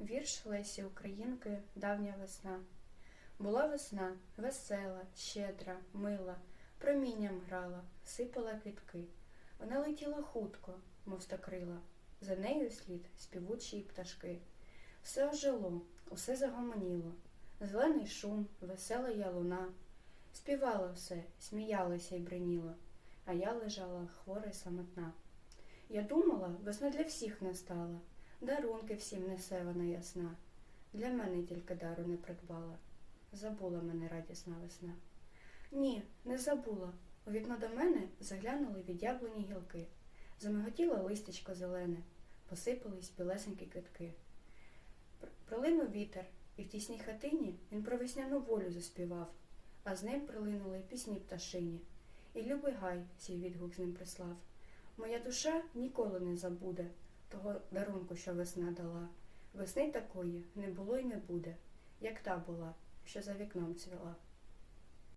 Вірш Лесі Українки Давня весна. Була весна весела, щедра, мила, промінням грала, сипала квітки. Вона летіла хутко, мов стокрила, за нею слід співучі пташки. Все ожило, усе загомоніло, зелений шум, весела я луна. Співало все, сміялося й бриніло, а я лежала хвора й самотна. Я думала, весна для всіх настала, дарунки всім несе вона ясна. Для мене тільки дару не придбала. Забула мене радісна весна. Ні, не забула. У вікно до мене заглянули від яблуні гілки. Замиготіло листячко зелене, посипались білесенькі квітки. Пр- Пролинув вітер, і в тісній хатині він про весняну волю заспівав, а з ним прилинули пісні пташині. І любий гай свій відгук з ним прислав. Моя душа ніколи не забуде того дарунку, що весна дала. Весни такої не було й не буде, як та була, що за вікном цвіла.